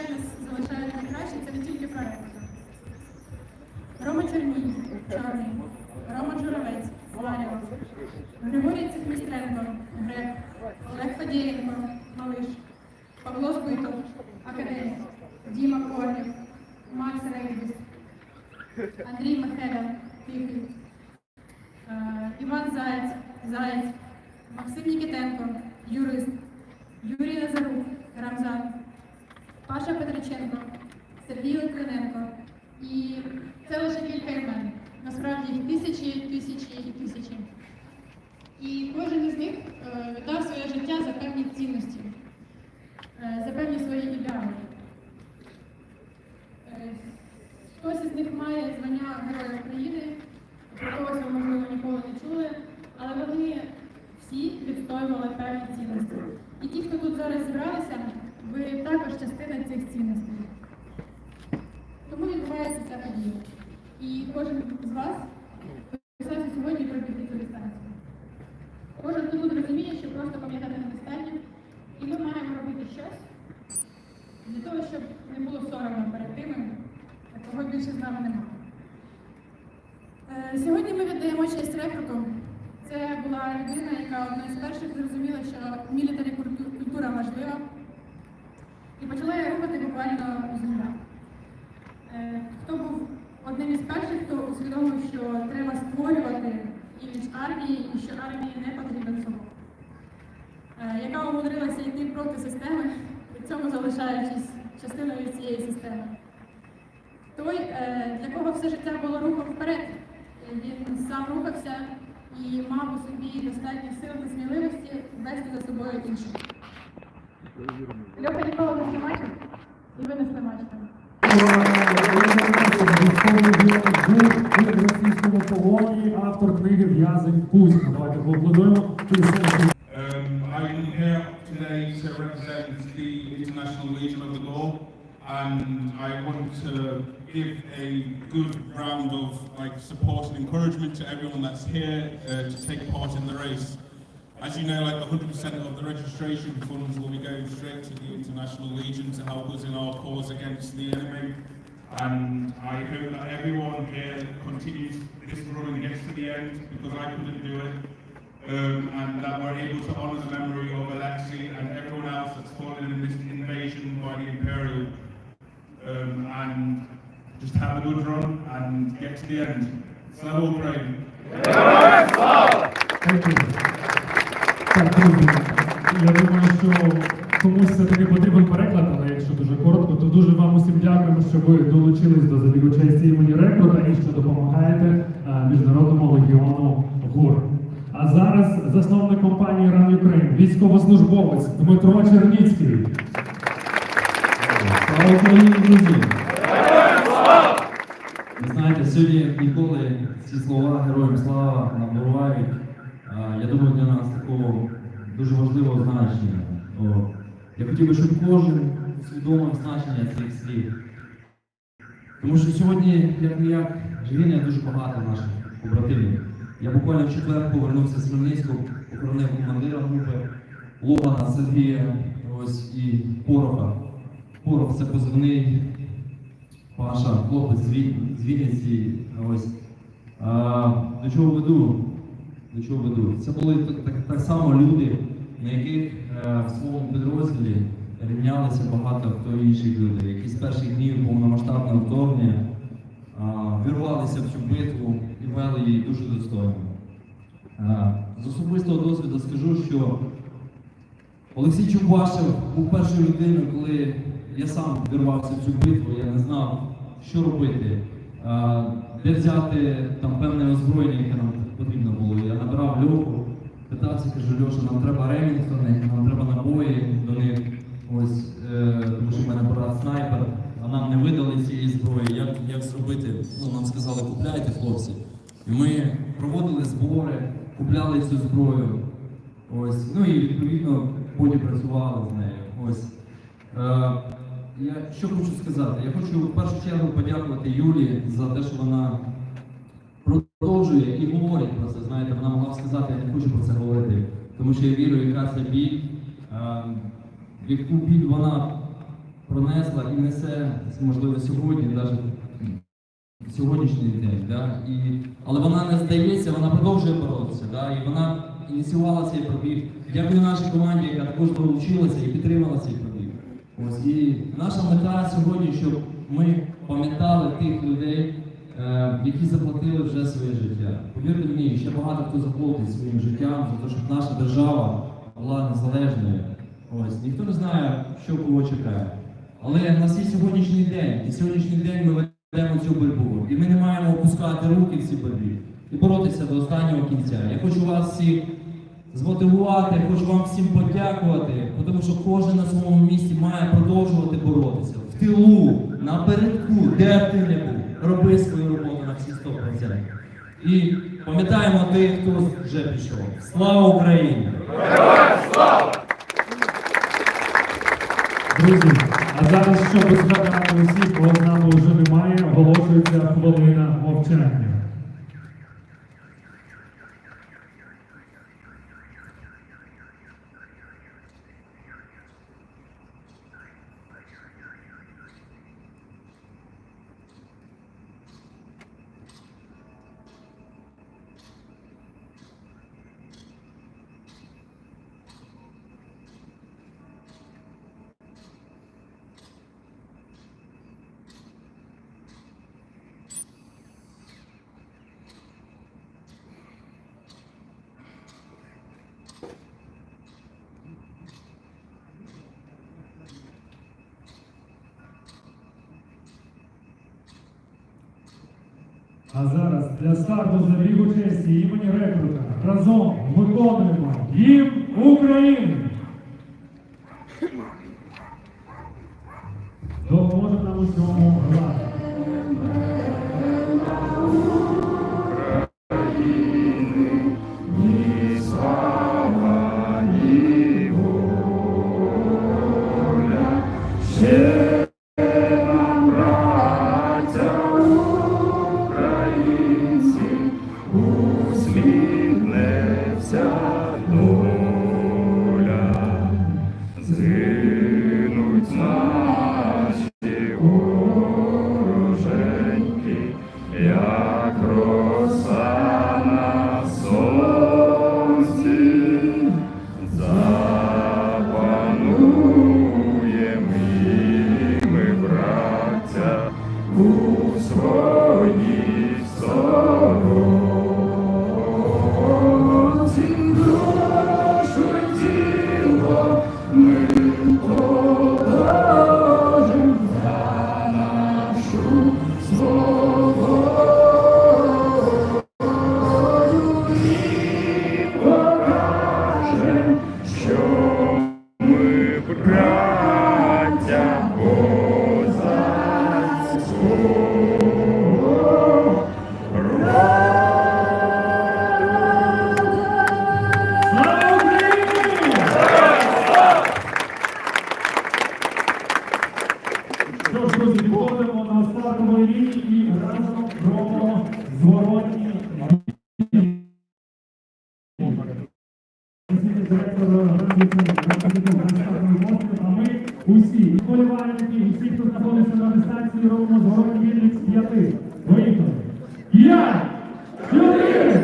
звичайно, залишають найкраще, це не тільки про рекрутинг. Рома Черній, Чорний, Рома Журавець, Варіо, Григорій Цихмістренко, Грек, Олег Фадєєнко, Малиш, Павло Спитов, Академік, Діма Корнів, Макс Рейбіс, Андрій Михеля, Тихий, е, Іван Заєць, Заєць, Максим Нікітенко, юрист, Юрій Назарук, Рамзан, Паша Петриченко, Сергій Литвиненко. І це лише кілька імен. Насправді їх тисячі, тисячі і тисячі. І кожен із них е, віддав своє життя за певні цінності, е, за певні свої ідеали. Е, Хтось із них має звання Героя України, про когось ви, можливо, ніколи не чули, але вони всі відстоювали певні цінності. І ті, хто тут зараз зібралися, ви також частина цих цінностей. Тому відбувається ця подія. І кожен з вас вирішився сьогодні пробігти цю дистанцію. Кожен хто тут розуміє, що просто пам'ятати недостатньо, і ми маємо робити щось для того, щоб не було соромно перед тими, кого більше з нами немає. Е, Сьогодні ми віддаємо честь рекруту. Це була людина, яка одна з перших зрозуміла, що мілітарі культура важлива, і почала її рухати буквально з нуля. Е, Хто був одним із перших, хто усвідомив, що треба створювати імідж армії і що армії не потрібен собою, яка умудрилася йти проти системи, при цьому залишаючись частиною цієї системи. Той, е, для кого все життя було рухом вперед, Е, він сам рухався і мав у собі достатньо сил та сміливості вести за собою інших. Льоха ніколи не слимачив, і ви не слимачите. Був російському полоні, автор книги В'язень Кузьма. Давайте поаплодуємо. And I want to give a good round of like support and encouragement to everyone that's here uh, to take part in the race. As you know, like 100% of the registration funds will be going straight to the International Legion to help us in our cause against the enemy. And I hope that everyone here continues this run and gets to the end because I couldn't do it um, and that we're able to honour the memory of Alexei and everyone else that's fallen in this invasion by the Imperial, um, and just have a good run and get to the end. Slava Ukraine! Так, друзі, я думаю, що комусь все-таки потрібен переклад, але якщо дуже коротко, то дуже вам усім дякуємо, що ви долучились до забігу честі імені рекрута і що допомагаєте а, Міжнародному легіону ГУР. А зараз засновник компанії Run Ukraine, військовослужбовець Дмитро Черніцький. Слава Україні, друзі! Ви знаєте, сьогодні ніколи ці слова героям слава нам бувають. А, Я думаю, для нас такого дуже важливого значення. Я хотів би, щоб кожен усвідомив значення цих слів. Тому що сьогодні, як не як, гине дуже багато наших побратимів. Я буквально в четвер повернувся з Хмельницького, охоронив командира групи Лобана Сергія ось, і Пороха. Порох це позивний Паша, хлопець з Вінниці. До чого веду? До чого веду? Це були так, так, так само люди, на яких е, в своєму підрозділі рівнялися багато хто інших людей, які з перших днів повномасштабного вторгнення а, вирвалися в цю битву і вели її дуже достойно. З особистого досвіду скажу, що Олексій Чубашев був першою людиною, коли я сам вірвався в цю битву, я не знав, що робити, де взяти там певне озброєння, яке нам потрібно було. Я набирав Льоху, питався, кажу, Льоша, нам треба Ремінгтони, нам треба набої до них. Ось, е, тому що в мене брат снайпер, а нам не видали цієї зброї. Як, як зробити? Ну, нам сказали, купляйте, хлопці. Ми проводили збори, купляли цю зброю. Ось, ну і відповідно потім працювали з нею. Ось. Е, я що хочу сказати? Я хочу в першу чергу подякувати Юлі за те, що вона продовжує і говорить про це. Знаєте, вона могла б сказати, я не хочу про це говорити, тому що я вірю, яка це біль, е, яку біль вона пронесла і несе, можливо, сьогодні, навіть сьогоднішній день. Да? І, але вона не здається, вона продовжує боротися. Да? І вона ініціювала цей пробіг. Дякую нашій команді, яка також долучилася і підтримала цей пробіг. Ось і наша мета сьогодні, щоб ми пам'ятали тих людей, е, які заплатили вже своє життя. Повірте мені, ще багато хто заплатить своїм життям за те, щоб наша держава була незалежною. Ось ніхто не знає, що кого чекає. Але нас є сьогоднішній день, і сьогоднішній день ми ведемо цю боротьбу. І ми не маємо опускати руки в цій боротьбі і боротися до останнього кінця. Я хочу вас всіх змотивувати, хочу вам всім подякувати, тому що кожен на своєму місці має продовжувати боротися. В тилу, напередку, де б ти не був, роби свою роботу на всі 100%. І пам'ятаємо тих, хто вже пішов. Слава Україні! Друзі, а зараз, щоб згадати усіх, кого з нами вже немає, оголошується хвилина мовчання. А зараз для старту забігу честі імені рекрута разом виконуємо гімн України. Що усі, вболівальники, і всі, хто знаходиться на дистанції, робимо зворотні лінії з п'яти. Поїхали. П'ять, чотири,